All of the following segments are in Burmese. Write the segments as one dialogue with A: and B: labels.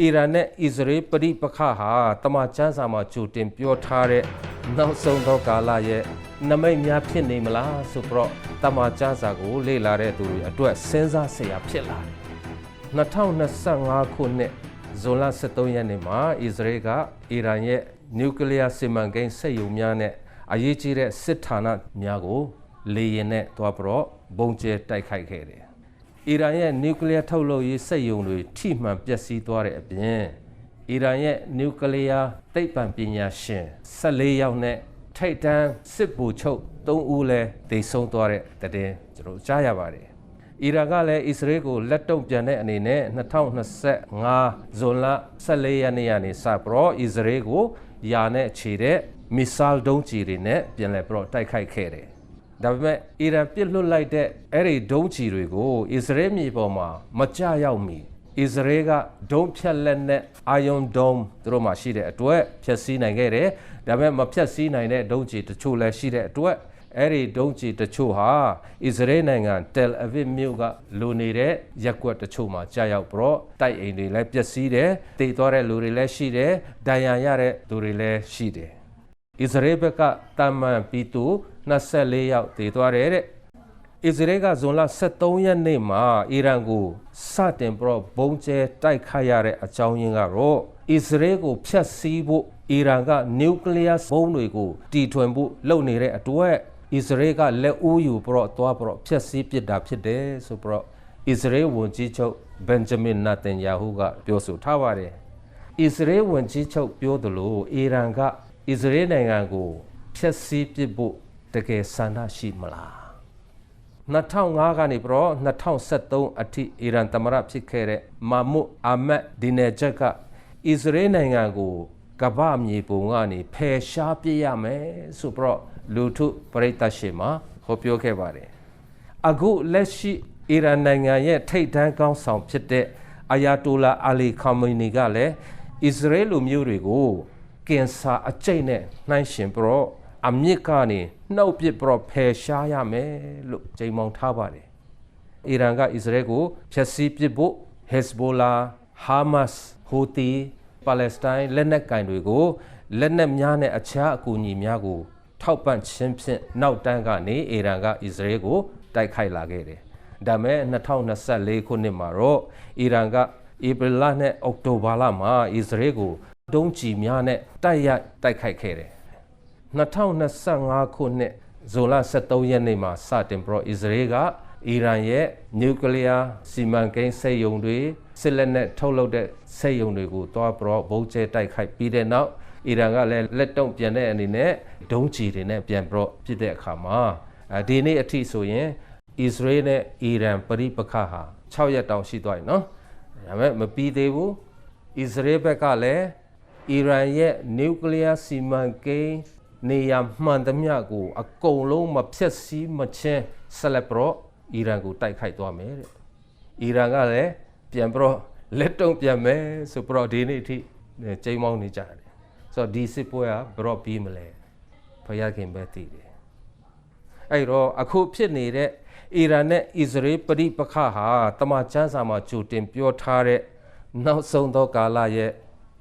A: အီရန်နဲ့အစ္စရေးပဋိပက္ခဟာတမန်ကျမ်းစာမှာကြိုတင်ပြောထားတဲ့နောက်ဆုံးသောကာလရဲ့နမိတ်များဖြစ်နေမလားဆိုတော့တမန်ကျမ်းစာကိုလေ့လာတဲ့သူတွေအတွက်စဉ်းစားစရာဖြစ်လာတယ်2025ခုနှစ်ဇွန်လ23ရက်နေ့မှာအစ္စရေးကအီရန်ရဲ့နျူကလ িয়ার စီမံကိန်းစက်ရုံများနဲ့အရေးကြီးတဲ့စစ်ဌာနများကိုလေယာဉ်နဲ့တွားပြီးတော့ဘုံကျဲတိုက်ခိုက်ခဲ့တယ်။ အီရန်ရဲ့နျူကလ িয়ার ထုတ်လုပ်ရေးစက်ရုံတွေထိမှန်ပျက်စီးသွားတဲ့အပြင်အီရန်ရဲ့နျူကလ িয়ার သိပ္ပံပညာရှင်14ယောက်နဲ့ထိတ်တန်းစစ်ဗိုလ်ချုပ်3ဦးလည်းဒေဆုံးသွားတဲ့တဲ့တင်ကျွန်တော်ကြားရပါတယ်။အီရန်ကလည်းအစ္စရေးကိုလက်တုံ့ပြန်တဲ့အနေနဲ့2025ဇွန်လ14ရက်နေ့ကနေစပြီးတော့အစ္စရေးကိုယာနဲ့ခြေတဲ့မစ်ဆိုင်းဒုံးကျည်တွေနဲ့ပြန်လည်ပြီးတော့တိုက်ခိုက်ခဲ့တယ်။ ဒါပေမဲ့အီရန်ပစ်လွတ်လိုက်တဲ့အဲ့ဒီဒုံးကျည်တွေကိုအစ္စရေးမြေပေါ်မှာမကြရောက်မီအစ္စရေးကဒုံးဖြတ်လက်နဲ့အာယွန်ဒုံးသူတို့မှရှိတဲ့အတွက်ဖြတ်စည်းနိုင်ခဲ့တယ်။ဒါပေမဲ့မဖြတ်စည်းနိုင်တဲ့ဒုံးကျည်တချို့လည်းရှိတဲ့အတွက်အဲ့ဒီဒုံးကျည်တချို့ဟာအစ္စရေးနိုင်ငံတယ်အဗစ်မြို့ကလူနေတဲ့ရက်ကွက်တချို့မှာကြာရောက်ပြီးတော့တိုက်အိမ်တွေလည်းပျက်စီးတယ်။တေသွားတဲ့လူတွေလည်းရှိတယ်။ဒဏ်ရာရတဲ့သူတွေလည်းရှိတယ်။အစ္စရေးဘက်ကတာမန်ပြည်သူ 24ယောက်တည်သွားတယ်တဲ့အစ္စရေးကဇွန်လ23ရက်နေ့မှာအီရန်ကိုစတင်ပြီးတော့ဘုံကျဲတိုက်ခိုက်ရတဲ့အကြောင်းရင်းကတော့အစ္စရေးကိုဖျက်ဆီးဖို့အီရန်ကနျူကလ িয়ার ဘုံတွေကိုတီထွင်ဖို့လုပ်နေတဲ့အတွက်အစ္စရေးကလက်ဦးယူပြီးတော့သွားပြီးတော့ဖျက်ဆီးပစ်တာဖြစ်တယ်ဆိုပြီးတော့အစ္စရေးဝန်ကြီးချုပ်ဘန်ဂျမင်နာတန်ယာဟုကပြောဆိုထားပါတယ်အစ္စရေးဝန်ကြီးချုပ်ပြောသလိုအီရန်ကအစ္စရေးနိုင်ငံကိုဖျက်ဆီးပစ်ဖို့ တကယ်ဆန္ဒရှိမလား2005ကနေပြီးတော့2023အထိအီရန်သမ္မတဖြစ်ခဲ့တဲ့မာမွတ်အာမတ်ဒီနေဂျက်ကအစ္စရေးနိုင်ငံကိုကမ္ဘာမြေပုံကနေဖယ်ရှားပြစ်ရမယ်ဆိုပြီးတော့လူထုပရိသတ်ရှေမှာဟောပြောခဲ့ပါတယ်အခုလက်ရှိအီရန်နိုင်ငံရဲ့ထိပ်တန်းကောင်းဆောင်ဖြစ်တဲ့အယာတိုလာအာလီခါမေနီကလည်းအစ္စရေးလူမျိုးတွေကိုကင်ဆာအကျိတ်နဲ့နှိုင်းရှင်ပြီးတော့ အမြင့်ကနေနှုတ်ပစ်ပြီးတော့ဖယ်ရှားရမယ်လို့ကြိမ်မောင်းထားပါတယ်အီရန်ကအစ္စရေးကိုဖျက်ဆီးပစ်ဖို့ဟက်ဇ်ဘိုလာဟာမတ်ဟူတီပါလက်စတိုင်းလက်နက်ကင်တွေကိုလက်နက်များနဲ့အခြားအကူအညီများကို ထောက်ပံ့ခြင်းဖြင့်နောက်တန်းကနေအီရန်ကအစ္စရေးကိုတိုက်ခိုက်လာခဲ့တယ်။ဒါမဲ့2024ခုနှစ်မှာတော့အီရန်ကဧပြီလနဲ့အောက်တိုဘာလမှာအစ္စရေးကိုဒုံးကျည်များနဲ့တိုက်ရိုက်တိုက်ခိုက်ခဲ့တယ်။ 2025ခုနှစ်ဇွန်လ23ရက်နေ့မှာစတင်ပြီးတော့အစ္စရေးကအီရန်ရဲ့နျူကလ িয়ার စီမံကိန်းစက်ရုံတွေစစ်လက်နက်ထုတ်လုပ်တဲ့စက်ရုံတွေကိုတွားပြီးတော့ဘုံကျဲတိုက်ခိုက်ပြီးတဲ့နောက်အီရန်ကလည်းလက်တုံ့ပြန်တဲ့အနေနဲ့ဒုံးကျည်တွေနဲ့ပြန်ပြီးတော့ဖြစ်တဲ့အခါမှာအဲဒီနေ့အထိဆိုရင်အစ္စရေးနဲ့အီရန်ပဋိပက္ခဟာ6ရက်တောင်ရှိသွားပြီနော်ဒါပေမဲ့မပြီးသေးဘူးအစ္စရေးဘက်ကလည်းအီရန်ရဲ့နျူကလ িয়ার စီမံကိန်း နေရာမှန်သမျှကို အကုန်လုံးမဖျက်ဆီးမချင်းဆက်လက်ပြီးတော့အီရန်ကိုတိုက်ခိုက်သွားမယ်တဲ့အီရန်ကလည်းပြန်ပြီးတော့လက်တုံ့ပြန်မယ်ဆိုပြီးတော့ဒီနေ့အထိကြိမ်မောင်းနေကြတယ်ဆိုတော့ဒီစစ်ပွဲကဘယ်တော့ပြီးမလဲဘုရားခင်ပဲသိတယ်အဲ့တော့အခုဖြစ်နေတဲ့အီရန်နဲ့အစ္စရေးပဋိပက္ခဟာတမန်ကျမ်းစာမှာကြိုတင်ပြောထားတဲ့နောက်ဆုံးသောကာလရဲ့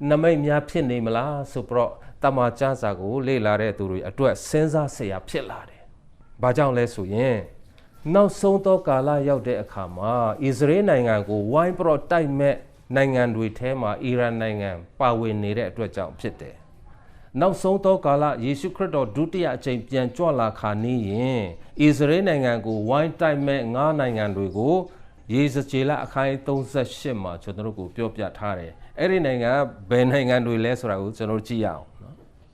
A: နမိတ်များဖြစ်နေမလားဆိုပြီးတော့ တမန်ကျမ်းစာကိုလေ့လာတဲ့သူတွေအတွက်စဉ်းစားစရာဖြစ်လာတယ်။ဘာကြောင့်လဲဆိုရင်နောက်ဆုံးသောကာလရောက်တဲ့အခါမှာအစ္စရေးနိုင်ငံကိုဝိုင်းပြီးတော့တိုက်မဲ့နိုင်ငံတွေထဲမှာအီရန်နိုင်ငံပါဝင်နေတဲ့အတွက်ကြောင့်ဖြစ်တယ်။နောက်ဆုံးသောကာလယေရှုခရစ်တော်ဒုတိယအကြိမ်ပြန်ကြွလာခါနေရင်အစ္စရေးနိုင်ငံကိုဝိုင်းတိုက်မဲ့ငါးနိုင်ငံတွေကိုယေဇကျေလအခိုင်38မှာကျွန်တော်တို့ကိုပြောပြထားတယ်။အဲ့ဒီနိုင်ငံကဘယ်နိုင်ငံတွေလဲဆိုတာကိုကျွန်တော်တို့ကြည့်ရအောင်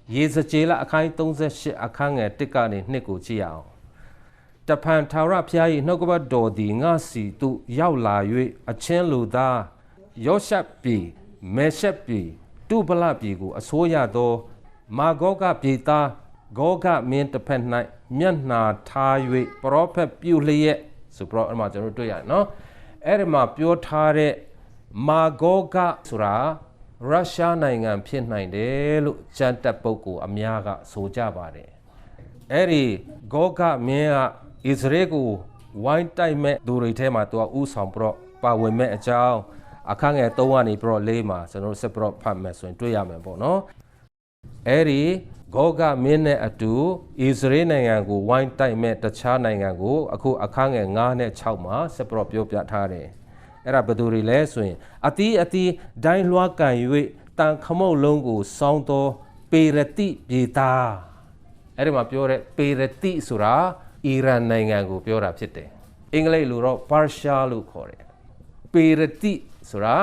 A: နော်။ယေဇကျေလအခိုင်38အခန်းငယ်1ကနေ2ကိုကြည့်ရအောင်။တဖန်ထာဝရဘုရား၏နှုတ်ကပတ်တော်သည်ငါစီသို့ရောက်လာ၍အချင်းလူသားယောရှပ်ပြည်မေရှက်ပြည်တုပလပြည်ကိုအစိုးရသောမာဂောကပြည်သားဂောဂမင်းတစ်ဖက်၌မျက်နှာထား၍ပရောဖက်ပြုလျက်ဆိုပြီးတော့အဲ့မှာကျွန်တော်တို့တွေ့ရတယ်နော်အဲ့ဒီမှာပြောထားတဲ့မာဂောကဆိုတာ ရုရှားနိုင်ငံဖြစ်နိုင်တယ်လို့ကြံတက်ပုဂ္ဂိုလ်အများကဆိုကြပါတယ်အဲ့ဒီဂောဂမင်းကအစ္စရေးကိုဝိုင်းတိုက်မဲ့သူတွေထဲမှာသူကဥဆောင်ပြီးတော့ပါဝင်မဲ့အကြောင်းအခန်းငယ်3ကနေပြီးတော့4မှာကျွန်တော်တို့ဆက်ပြီးတော့ဖတ်မယ်ဆိုရင်တွေ့ရမယ်ပေါ့နော်အဲ့ဒီဂောဂမင်းနဲ့အတူဣသရေလနိုင်ငံကိုဝိုင်းတိုက်မဲ့တခြားနိုင်ငံကိုအခုအခန်းငယ်9နဲ့6မှာဆက်ပြီးတော့ပြောပြထားတယ် အဲ့ဒါဘယ်သူတွေလဲဆိုရင်အတီးအတီးဒိုင်းလွှားကန်၍တန်ခမုတ်လုံးကိုစောင်းသောပေရတိပြေသားအဲ့ဒီမှာပြောတဲ့ပေရတိဆိုတာအီရန်နိုင်ငံကိုပြောတာဖြစ်တယ်အင်္ဂလိပ်လိုတော့ Persia လို့ခေါ်တယ်ပေရတိဆိုတာ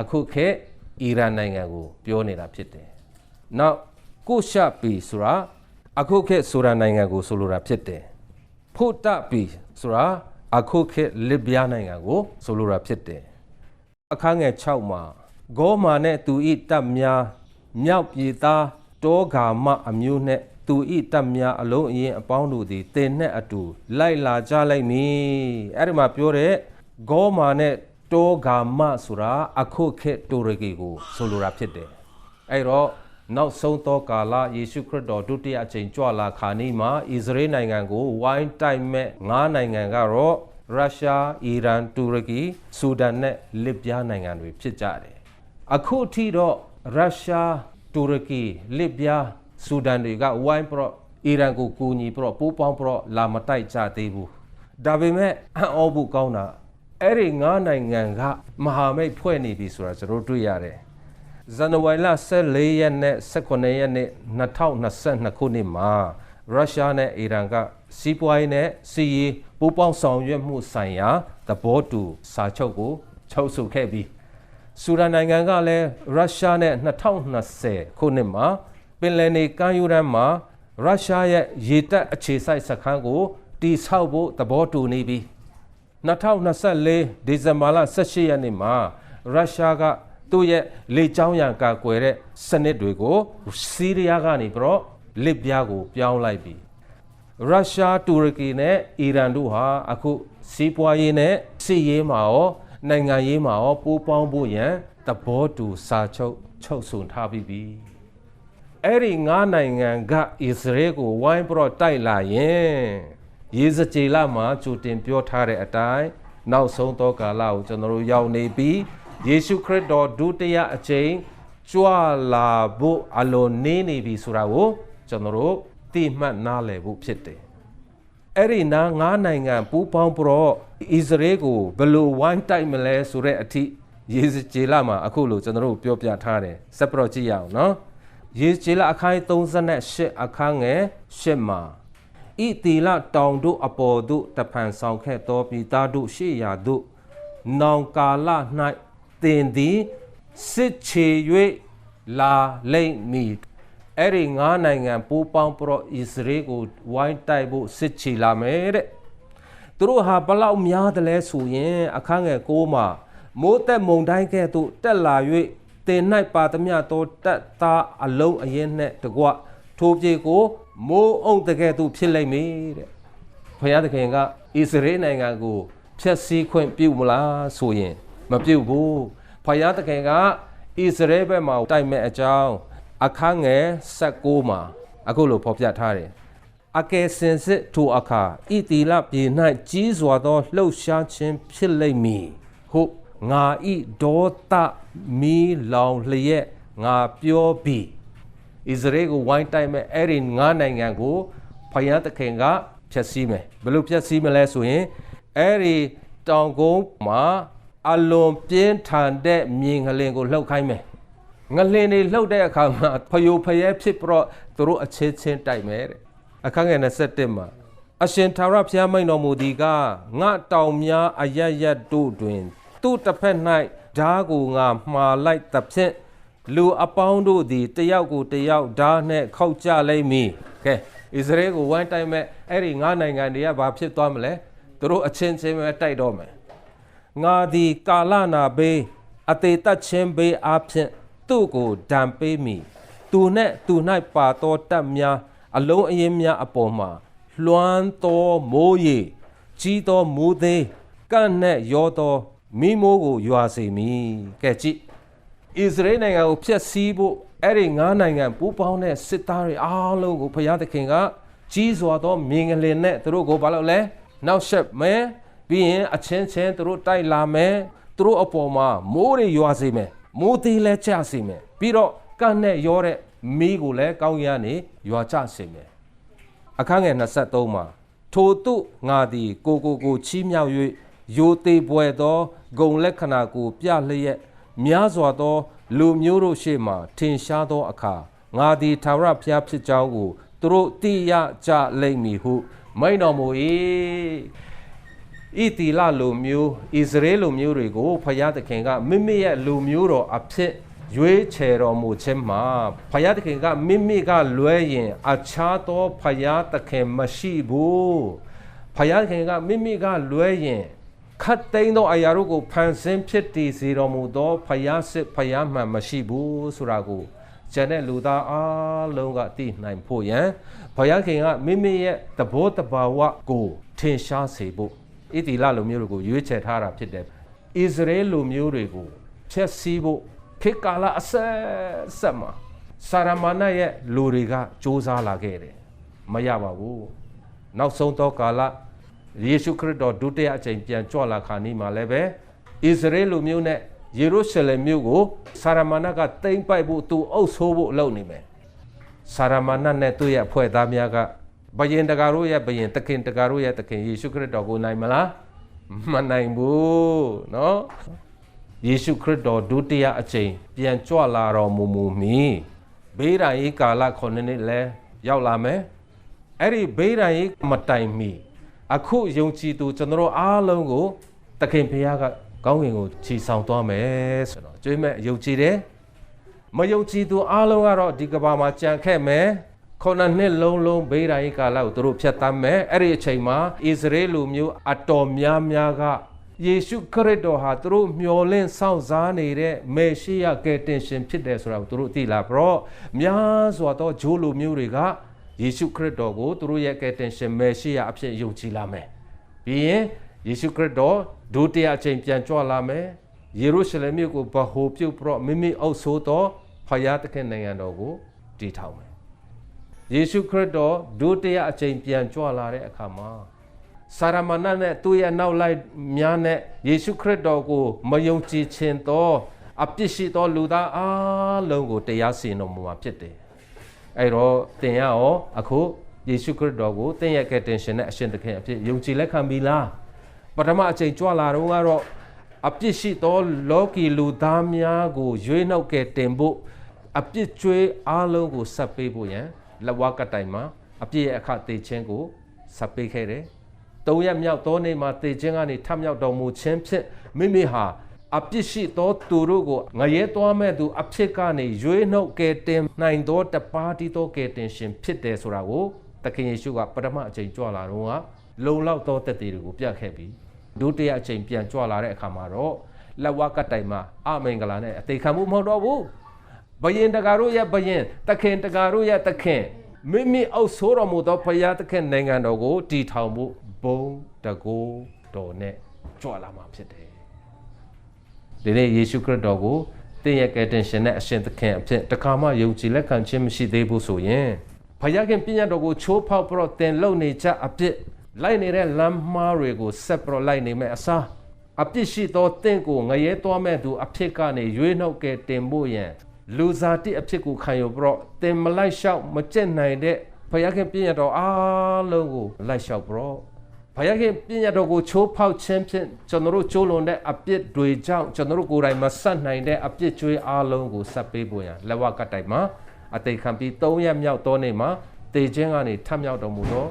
A: အခုခေတ်အီရန်နိုင်ငံကိုပြောနေတာဖြစ်တယ်နောက်ကိုရှာပီဆိုတာအခုခေတ်ဆိုရန်နိုင်ငံကိုဆိုလိုတာဖြစ်တယ်ဖုတပီဆိုတာ အခုခေတ်လစ်ဗျားနိုင်ငံကိုဆိုလိုတာဖြစ်တယ်အခန်းငယ်6မှာဂေါမာနဲ့သူဤတပ်များမြောက်ပြည်သားတောဂါမအမျိုးနဲ့သူဤတပ်များအလုံးအရင်အပေါင်းတို့သည်တင်နဲ့အတူလိုက်လာကြလိုက်မည်အဲ့ဒီမှာပြောတဲ့ဂေါမာနဲ့တောဂါမဆိုတာအခုခေတ်တူရကီကိုဆိုလိုတာဖြစ်တယ်အဲ့တော့ နောက်ဆုံးသောကာလယေရှုခရစ်တော်ဒုတိယအကြိမ်ကြွလာခါနီးမှာဣသရေလနိုင်ငံကိုဝိုင်းတိုက်မဲ့၅နိုင်ငံကတော့ရုရှားအီရန်တူရကီဆူဒန်နဲ့လစ်ဗျားနိုင်ငံတွေဖြစ်ကြတယ်အခုအထိတော့ရုရှားတူရကီလစ်ဗျားဆူဒန်တွေကဝိုင်းပရော့အီရန်ကိုကူညီပရော့ပိုးပေါင်းပရော့လာမတိုက်ကြသေးဘူးဒါပေမဲ့အံ့ဩဖို့ကောင်းတာအဲ့ဒီ၅နိုင်ငံကမဟာမိတ်ဖွဲ့နေပြီဆိုတာကျွန်တော်တို့တွေ့ရတယ် ဇန်နဝါရီလ14ရက်နဲ့18ရက်နေ့2022ခုနှစ်မှာရုရှားနဲ့အီရန်ကစီးပွားရေးနဲ့စီးရေးပူးပေါင်းဆောင်ရွက်မှုဆိုင်ရာသဘောတူစာချုပ်ကိုချုပ်ဆိုခဲ့ပြီးဆူဒန်နိုင်ငံကလည်းရုရှားနဲ့2020ခုနှစ်မှာပင်လယ်နေကမ်းရိုးတန်းမှာရုရှားရဲ့ရေတပ်အခြေစိုက်စခန်းကိုတိဆောက်ဖို့သဘောတူနေပြီး2024ဒီဇင်ဘာလ18ရက်နေ့မှာရုရှားက သူ့ရဲ့လေကြောင်းရန်ကာကွယ်တဲ့စနစ်တွေကိုစီးရီးယားကနေပြီးတော့လစ်ပြားကိုပြောင်းလိုက်ပြီရုရှားတူရကီနဲ့အီရန်တို့ဟာအခုစီးပွားရေးနဲ့စစ်ရေးမှာရောနိုင်ငံရေးမှာရောပူးပေါင်းဖို့ရန်သဘောတူစာချုပ်ချုပ်ဆိုထားပြီးပြီအဲ့ဒီငါးနိုင်ငံကအစ္စရေးကိုဝိုင်းပြီးတော့တိုက်လာရင်ရေစကြည်လမှာကြိုတင်ပြောထားတဲ့အတိုင်းနောက်ဆုံးသောကာလကိုကျွန်တော်တို့ရောက်နေပြီး ယေရှုခရစ်တော်ဒုတိယအကြိမ်ကြွလာဖို့အလိုနေနေပြီဆိုတာကိုကျွန်တော်တို့သိမှတ်နားလည်ဖို့ဖြစ်တယ်အဲ့ဒီနာငါးနိုင်ငံပူးပေါင်းပြီးတော့ဣသရေလကိုဘယ်လိုဝိုင်းတိုက်မလဲဆိုတဲ့အထိယေစကြည်လမှာအခုလိုကျွန်တော်တို့ပြောပြထားတယ်စက်ပရောကြည့်ရအောင်နော်ယေစကြည်လအခန်း38အခန်းငယ်8မှာဤတီလတောင်တို့အပေါ်တို့တဖန်ဆောင်ခဲ့သောပြည်သားတို့ရှေ့ရာတို့နောင်ကာလ၌ တင်သည်စစ်ချေ၍လာလိမ့်မည်အဲ့ဒီငါးနိုင်ငံပူးပေါင်းပရောဣသရေလကိုဝိုင်းတိုက်ဖို့စစ်ချီလာမယ်တဲ့သူတို့ဟာဘလောက်များတယ်လဲဆိုရင်အခန်းငယ်6မှာမိုးသက်မုန်တိုင်းကဲ့သို့တက်လာ၍တင်၌ပါသမျှသောတက်သားအလုံးအရင်နှင့်တကွထိုပြေကိုမိုးအုံတကဲ့သို့ဖြစ်လိမ့်မည်တဲ့ဘုရားသခင်ကဣသရေလနိုင်ငံကိုဖျက်ဆီးခွင့်ပြုမလားဆိုရင် မပြုတ်ဘူးဖယားတခင်ကဣသရေလဘက်မှာတိုက်မဲ့အကြောင်းအခန်းငယ်16မှာအခုလိုဖော်ပြထားတယ်အကယ်စင်စစ်ထိုအခါဣတိလပြည်၌ကြီးစွာသောလှုပ်ရှားခြင်းဖြစ်လိမ့်မည်ဟုတ်ငါဤဒေါသမီလောင်လျက်ငါပြောပြီးဣသရေလကိုဝိုင်းတိုက်မဲ့အဲ့ဒီငါးနိုင်ငံကိုဖယားတခင်ကဖျက်ဆီးမယ်ဘယ်လိုဖျက်ဆီးမလဲဆိုရင်အဲ့ဒီတောင်ကုန်းမှာ အလွန်ပြင်းထန်တဲ့မြေငလင်ကိုလှုပ်ခိုင်းမယ်ငလင်တွေလှုပ်တဲ့အခါမှာဖယိုဖယဲဖြစ်ပြီးတော့သူတို့အချင်းချင်းတိုက်မယ်တဲ့အခန်းငယ်27မှာအရှင်သာရဘုရားမိန်တော်မူသည်ကငါတောင်များအယက်ယက်တို့တွင် သူ့တစ်ဖက်၌ဓာကိုငါမှားလိုက်သဖြင့်လူအပေါင်းတို့သည်တယောက်ကိုတယောက်ဓာနှင့်ခောက်ကြလိမ့်မည်ကဲဣသရေလကိုဝိုင်းတိုက်မဲ့အဲ့ဒီငါးနိုင်ငံတွေကဘာဖြစ်သွားမလဲသူတို့အချင်းချင်းပဲတိုက်တော့မယ် ငါသည်ကာလနာဘေးအသေးသက်ချင်းဘေးအဖြစ်သူ့ကိုဒံပေးမိသူနှင့်သူ၌ပါသောတပ်များအလုံးအရင်များအပေါ်မှာလွှမ်းသောမိုးရေကြီးသောမိုးသေးကန့်နှင့်ရောသောမိမိုးကိုရွာစေမည်ကဲကြည့်ဣသရေလနိုင်ငံကိုဖျက်ဆီးဖို့အဲ့ဒီငါးနိုင်ငံပူးပေါင်းတဲ့စစ်သားတွေအားလုံးကိုဘုရားသခင်ကကြီးစွာသောမြင်ကလေးနဲ့သူတို့ကိုဘာလုပ်လဲနောက်ဆက်မယ် ပြီးရင်အချင်းချင်းသူတို့တိုက်လာမယ်သူတို့အပေါ်မှာမိုးတွေရွာစေမယ်မိုးသေးလဲကျစေမယ်ပြီးတော့ကန့်နဲ့ရောတဲ့မီးကိုလည်းကောင်းကင်ကနေရွာကျစေမယ်အခန်းငယ်23မှာထိုသူငါသည်ကိုကိုကိုချီးမြှောက်၍ယိုသေးပွဲသောဂုံလက္ခဏာကို ပြလျက်များစွာသော လူမျိုးတို့ရှေ့မှထင်ရှားသောအခါငါသည်သာရဘုရားဖြစ်ကြောင်းကိုသူတို့သိရကြလိမ့်မည်ဟုမိန်တော်မူ၏ ဣတိလလူမျိုးဣသရေလလူမျိုးတွေကိုဖယားသခင်ကမိမိရဲ့လူမျိုးတော်အဖြစ်ရွေးချယ်တော်မူခြင်းမှာဖယားသခင်ကမိမိကလွဲရင်အခြားသောဖယားသခင်မရှိဘူးဖယားသခင်ကမိမိကလွဲရင်ခတ်သိမ်းသောအရာတို့ကိုဖန်ဆင်းဖြစ်တည်စေတော်မူသောဖယားစစ်ဖယားမှန်မရှိဘူးဆိုတာကိုကျန်တဲ့လူသားအားလုံးကသိနိုင်ဖို့ယံဘုရားခင်ကမိမိရဲ့သဘောတဘာဝကိုထင်ရှားစေဖို့ ဣတိလလူမျိုးတွေကိုရွေးချယ်ထားတာဖြစ်တယ်ဣသရေလလူမျိုးတွေကိုဖျက်ဆီးဖို့ခေတ်ကာလအဆက်ဆက်မှာစာရမဏေရဲ့လူတွေကစ조사လာခဲ့တယ်မရပါဘူးနောက်ဆုံးသောကာလယေရှုခရစ်တော်ဒုတိယအကြိမ်ပြန်ကြွလာခါနီးမှာလည်းပဲဣသရေလလူမျိုးနဲ့ယေရုရှလင်မြို့ကိုစာရမဏေကတိမ့်ပိုက်ဖို့သူအုပ်ဆိုးဖို့လုပ်နေမယ်စာရမဏေနဲ့သူ့ရဲ့အဖွဲ့သားများက ဘယင်တကာတို့ရဲ့ဘယင်တခင်တကာတို့ရဲ့တခင်ယေရှုခရစ်တော်ကိုနိုင်မလားမနိုင်ဘူးเนาะယေရှုခရစ်တော်ဒုတိယအကြိမ်ပြန်ကြွလာတော်မူမူမီဘေးရန်ဤကာလ9နှစ်လဲရောက်လာမယ်အဲ့ဒီဘေးရန်ဤမတိုင်မီအခုယုံကြည်သူကျွန်တော်အားလုံးကိုတခင်ဖခင်ကကောင်းကင်ကိုခြေဆောင်သွားမယ်ဆိုတော့ကျွေးမဲ့ယုံကြည်တယ်မယုံကြည်သူအားလုံးကတော့ဒီကဘာမှာကြံခဲ့မယ် ခုနှစ်နှစ်လုံးလုံးဘေးဒိုင်းကာလကိုသူတို့ဖျက်တမ်းမယ်အဲ့ဒီအချိန်မှာဣသရေလလူမျိုးအတော်များများကယေရှုခရစ်တော်ဟာသူတို့မျှော်လင့်စောင့်စားနေတဲ့မေရှိယကယ်တင်ရှင်ဖြစ်တယ်ဆိုတာကိုသူတို့သိလာပြီးတော့များစွာသောဂျိုးလူမျိုးတွေကယေရှုခရစ်တော်ကိုသူတို့ရဲ့ကယ်တင်ရှင်မေရှိယအဖြစ်ယုံကြည်လာမယ်ပြီးရင်ယေရှုခရစ်တော်ဒုတိယအချိန်ပြန်ကြွလာမယ်ယေရုရှလင်မြို့ကိုဗဟိုပြုတ်ပြီးတော့မိမိအုပ်ဆိုးသောဖယားသခင်နိုင်ငံတော်ကိုတည်ထောင်မယ် ယေရှုခရစ်တော်ဒုတိယအချိန်ပြန်ကြွလာတဲ့အခါမှာစာရမဏေနဲ့သူ့ရဲ့နောက်လိုက်များနဲ့ယေရှုခရစ်တော်ကိုမယုံကြည်ခြင်းသောအပြစ်ရှိသောလူသားအလုံးကိုတရားစီရင်တော်မူမှာဖြစ်တယ်။အဲ့တော့သင်ရရောအခုယေရှုခရစ်တော်ကိုသင်ရဲ့ကယ်တင်ရှင်နဲ့အရှင်သခင်အဖြစ်ယုံကြည်လက်ခံပြီလား။ပထမအချိန်ကြွလာတော့ကတော့အပြစ်ရှိသောလောကီလူသားများကိုရွေးနှုတ်ကယ်တင်ဖို့အပြစ်ကြွေးအားလုံးကိုဆက်ပေးဖို့ရန် လက်ဝါးကတိုင်မှာအပြစ်ရဲ့အခသေခြင်းကိုဆက်ပေးခဲ့တယ်။သုံးရက်မြောက်သောနေ့မှာသေခြင်းကနေထမြောက်တော်မူခြင်းဖြင့်မိမိဟာအပြစ်ရှိသောသူတို့ကိုငရဲသွားမဲ့သူအဖြစ်ကနေရွေးနှုတ်ကယ်တင်နိုင်သောတပါးတီသောကယ်တင်ရှင်ဖြစ်တယ်ဆိုတာကိုသခင်ယေရှုကပထမအချိန်ကြွလာတော့ကလုံလောက်သောတသက်တွေကိုပြခဲ့ပြီးဒုတိယအချိန်ပြန်ကြွလာတဲ့အခါမှာတော့လက်ဝါးကတိုင်မှာအမင်္ဂလာနဲ့အသေးခံမှုမဟုတ်တော့ဘူး ဘယင်တကာတို့ရဲ့ဘယင်တခင်တကာတို့ရဲ့တခင်မိမိအုပ်ဆိုးတော်မူသောဖရာသခင်နိုင်ငံတော်ကိုတည်ထောင်မှုဘုံတကိုးတော်နဲ့ကြွလာမှာဖြစ်တယ်ဒီနေ့ယေရှုခရစ်တော်ကိုသင်ရဲ့ကယ်တင်ရှင်နဲ့အရှင်သခင်အဖြစ်တခါမှယုံကြည်လက်ခံခြင်းမရှိသေးဘူးဆိုရင်ဖယားခင်ပြည့်ညတ်တော်ကိုချိုးဖောက်ပြီးတော့တင်လုံနေကြအပြစ်လိုက်နေတဲ့လမ်းမှားတွေကိုဆက်ပြီးတော့လိုက်နေမဲ့အစားအပြစ်ရှိသောတင့်ကိုငရဲသွားမဲ့သူအဖြစ်ကနေရွေးနှုတ်ကဲတင်ဖို့ရန် လူစားတိအဖြစ်ကိုခံယူပြီးတော့တင်မလိုက်လျှောက်မကျက်နိုင်တဲ့ဖယားခင်ပြည့်ညတ်တော်အားလုံးကိုလိုက်လျှောက်ပြီးတော့ဘုရားခင်ပြည့်ညတ်တော်ကိုချိုးဖောက်ခြင်းဖြင့်ကျွန်တော်တို့ကျိုးလွန်တဲ့အပြစ်တွေကြောင့်ကျွန်တော်တို့ကိုယ်တိုင်မဆက်နိုင်တဲ့အပြစ်ကြွေးအားလုံးကိုဆက်ပေးဖို့ရန်လက်ဝကတိုင်မှာအသေးခံပြီး၃ရက်မြောက်သောနေ့မှာတေခြင်းကနေထမြောက်တော်မူသော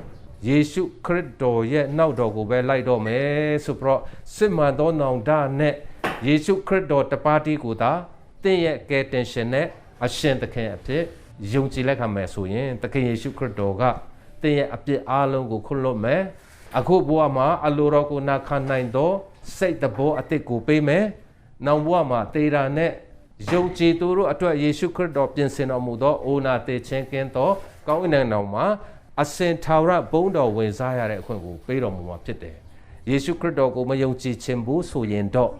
A: ယေရှုခရစ်တော်ရဲ့နောက်တော်ကိုပဲလိုက်တော့မယ်ဆိုပြီးတော့စစ်မှန်သောနောင်တနဲ့ယေရှုခရစ်တော်တပါးတီးကိုသာ တင့်ရဲ့ကယ်တင်ရှင်နဲ့အရှင်သခင်အဖြစ်ယုံကြည်လက်ခံမယ်ဆိုရင်သခင်ယေရှုခရစ်တော်ကတင့်ရဲ့အပြစ်အားလုံးကိုခွလွတ်မယ်အခုဘဝမှာအလိုတော်ကိုနာခံနိုင်သောစိတ်တဘောအသစ်ကိုပေးမယ်။နောက်ဘဝမှာတေတာနဲ့ယုံကြည်သူတို့အတွက်ယေရှုခရစ်တော်ပြင်ဆင်တော်မူသောအိုနာတေခြင်းကင်းသောကောင်းကင်နိုင်ငံတော်မှာအစင်ထာဝရဘုန်းတော်ဝင်စားရတဲ့အခွင့်ကိုပေးတော်မူမှာဖြစ်တယ်။ယေရှုခရစ်တော်ကိုမယုံကြည်ခြင်းဘူးဆိုရင်တော့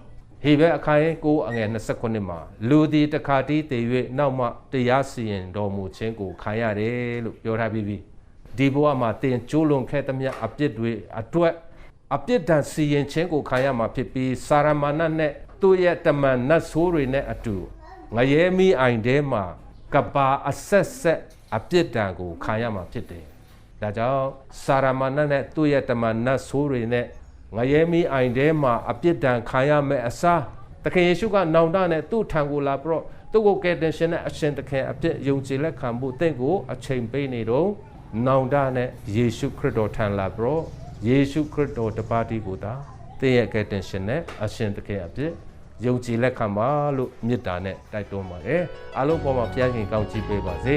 A: ဟေဘဲအခါရင်ကိုအငယ်29မှာလူဒီတခါတည်းတည်၍နောက်မှတရားစီရင်တော်မူခြင်းကိုခံရတယ်လို့ပြောထားပြီးပြီ။ဒီဘဝမှာတင်ကျိုးလွန်ခဲ့သမျှအပြစ်တွေအတွက်အပြစ်ဒဏ်စီရင်ခြင်းကိုခံရမှာဖြစ်ပြီးစာရမဏတ်နဲ့သူ့ရဲ့တမန်နတ်ဆိုးတွေနဲ့အတူငရဲမီအိုင်ထဲမှာကပါအဆက်ဆက်အပြစ်ဒဏ်ကိုခံရမှာဖြစ်တယ်။ဒါကြောင့်စာရမဏတ်နဲ့သူ့ရဲ့တမန်နတ်ဆိုးတွေနဲ့ ငရဲမီအိုင်ထဲမှာအပြစ်ဒဏ်ခံရမယ့်အစားသခင်ယေရှုကနောင်တနဲ့သူ့ထံကိုလာပြီးတော့သူ့ကိုကယ်တင်ရှင်နဲ့အရှင်သခင်အပြစ်ယုံကြည်လက်ခံဖို့တင့်ကိုအချိန်ပေးနေတော့နောင်တနဲ့ယေရှုခရစ်တော်ထံလာပြီးတော့ယေရှုခရစ်တော်တပါးတီကိုသာတင့်ရဲ့ကယ်တင်ရှင်နဲ့အရှင်သခင်အပြစ်ယုံကြည်လက်ခံပါလို့မေတ္တာနဲ့တိုက်တွန်းပါတယ်အားလုံးပေါ်မှာဘုရားခင်ကောင်းချီးပေးပါစေ